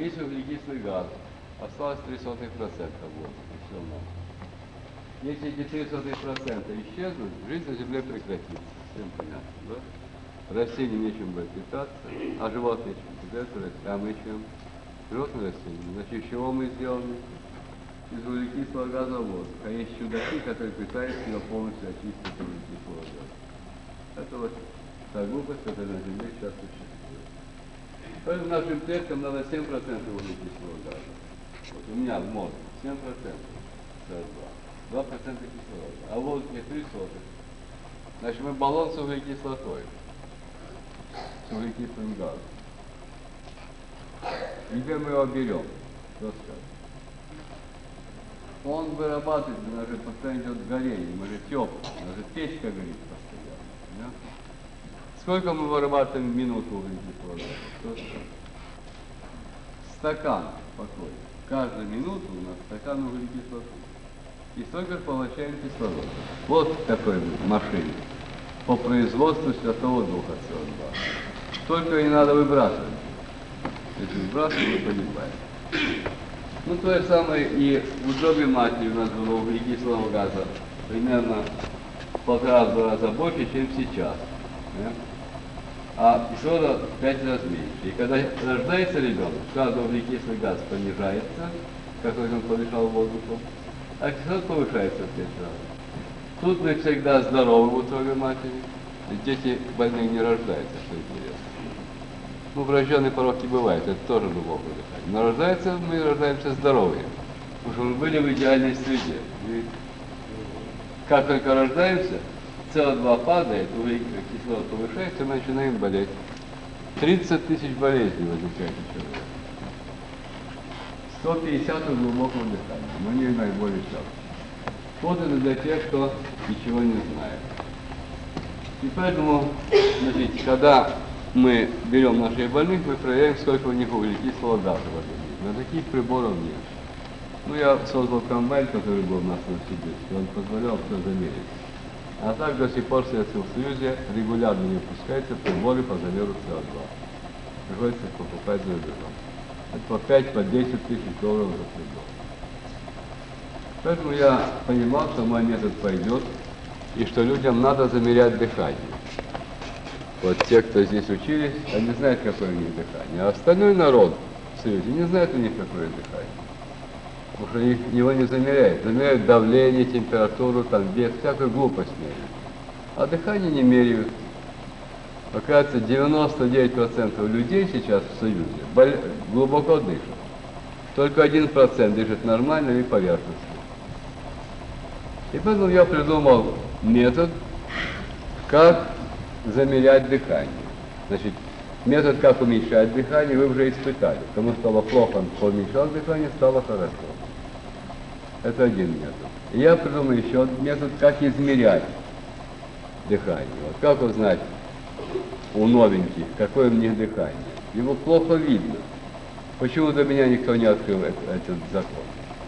Весь углекислый газ. Осталось 0,03% воздуха. Все равно. Если эти 0,03% исчезнут, жизнь на Земле прекратится. Всем понятно, да? Растениям нечем будет питаться, а животные чем питаться, а мы чем? Животные растения. Значит, чего мы сделаны? Из углекислого газа воздух. А есть чудаки, которые пытаются его полностью очистить от углекислого газа. Это вот та глупость, которая на Земле сейчас существует. Поэтому нашим предкам надо 7% углекислого газа. Вот у меня в мозге 7% СО2, 2% кислорода, а в воздухе 3 сотых. Значит, мы баллон с углекислотой, с углекислым газом. Где мы его берем? Кто скажет? Он вырабатывает, у же постоянно идет горение, мы же теплый, у же печка горит постоянно. Да? Сколько мы вырабатываем в минуту скажет? Стакан покой. Каждую минуту у нас стакан углекислоты. И столько получаем кислород. Вот такой машине по производству Святого Духа СО2. Только не надо выбрасывать. Если выбрасывать, то погибает. Ну, то же самое и в утробе матери у нас было углекислого газа примерно в полтора-два раза больше, чем сейчас. Да? А кислорода в пять раз меньше. И когда рождается ребенок, сразу углекислый газ понижается, как он помешал воздуху, а кислород повышается в пять раз. Тут мы всегда здоровы в утробе матери, дети больные не рождаются, что интересно. Ну, врожденный порог не бывает, это тоже глубокое дыхание. Но рождается, мы рождаемся здоровые, потому что мы были в идеальной среде. И как только рождаемся, СО2 падает, кислород повышается, мы начинаем болеть. 30 тысяч болезней возникает у человека. 150 у глубокого дыхания, но не наиболее часто. Это для тех, кто ничего не знает. И поэтому, смотрите, когда мы берем наших больных, мы проверяем, сколько у них углекислого газа в организме. Но таких приборов нет. Ну, я создал комбайн, который был у нас в Новосибирске, он позволял все замерить. А так до сих пор в Советском Союзе регулярно не выпускаются приборы по замеру СО2. Приходится покупать за рубежом. Это по 5, по 10 тысяч долларов за прибор. Поэтому я понимал, что мой метод пойдет, и что людям надо замерять дыхание. Вот те, кто здесь учились, они знают, какое у них дыхание. А остальной народ в Союзе не знает у них, какое дыхание. Потому что его не замеряют. Замеряют давление, температуру, там вес, всякую глупость меряют. А дыхание не меряют. Оказывается, 99% людей сейчас в Союзе бол... глубоко дышат. Только 1% дышит нормально и поверхностно. И поэтому я придумал метод, как замерять дыхание. Значит, метод, как уменьшать дыхание, вы уже испытали. Кому стало плохо, он поуменьшал дыхание, стало хорошо. Это один метод. Я придумал еще метод, как измерять дыхание. Вот как узнать у новеньких, какое у них дыхание? Его плохо видно. Почему до меня никто не открыл этот, закон?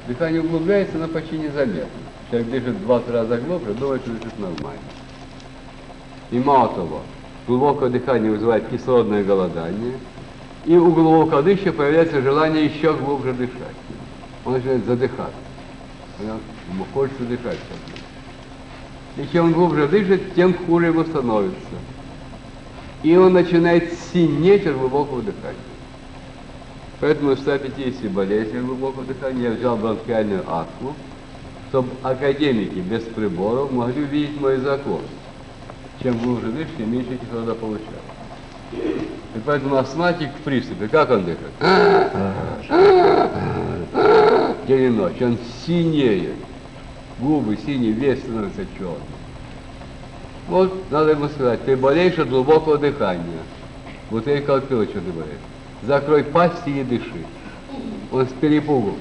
Дыхание углубляется, но почти незаметно. Человек дышит два-три раза глубже, думает, что дышит нормально. И мало того, глубокое дыхание вызывает кислородное голодание, и у глубокого дыша появляется желание еще глубже дышать. Он начинает задыхаться. Ему хочется дышать. И чем глубже дышит, тем хуже ему становится. И он начинает синеть от глубокого дыхания. Поэтому в 150 болезнях глубокого дыхания я взял бронхиальную астму, чтобы академики без приборов могли увидеть мой закон. Чем глубже дышишь, тем меньше кислорода получаешь. И поэтому астматик в приступе, как он дышит? День и ночь, он синеет. Губы синие, весь становится черным. Вот надо ему сказать, ты болеешь от глубокого дыхания. Вот я и колпила, что ты болеешь. Закрой пасть и не дыши. Он с перепугу.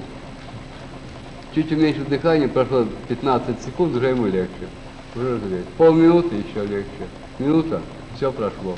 Чуть уменьшил дыхание, прошло 15 секунд, уже ему легче. Уже разумеет. Полминуты еще легче. Минута, все прошло.